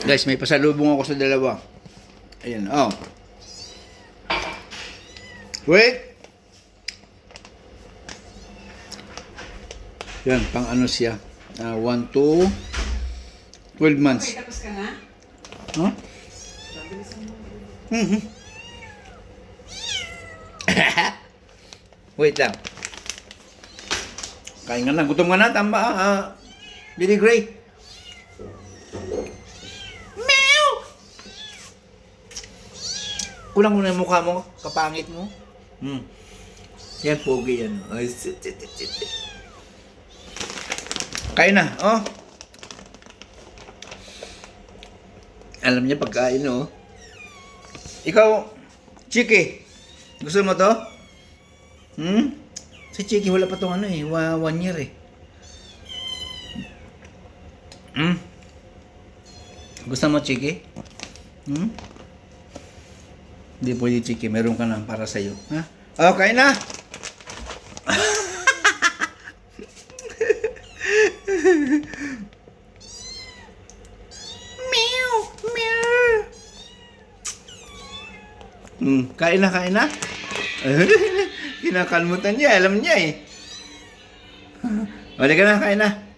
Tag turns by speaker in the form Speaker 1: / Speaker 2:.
Speaker 1: Guys, may pasalubong ako sa dalawa. Ayan, oh. Wait! Yan, pang ano siya. 1 to 12 months.
Speaker 2: Okay, tapos ka na?
Speaker 1: Huh? Mhm. Wait lang. Kain ka na. Gutom ka na. Tamba. ah. Billy Gray. Meow! Kulang mo na yung mukha mo. Kapangit mo. Hmm. Yan, pogi yan. Ay, sit, sit, sit, sit. Kain na. Oh. Alam niya pagkain, oh. Ikaw, Chiki, gusto mo to? Hmm? Si Chiki wala pa tong ano eh, one year eh. Hmm? Gusto mo Chiki? Hmm? Hindi pwede Chiki, meron ka na para sa'yo. Ha? Okay na! Meow! Meow! Hmm, kain na, kain na. Kinakalmutan niya, alam niya eh. Balik ka na, kain na.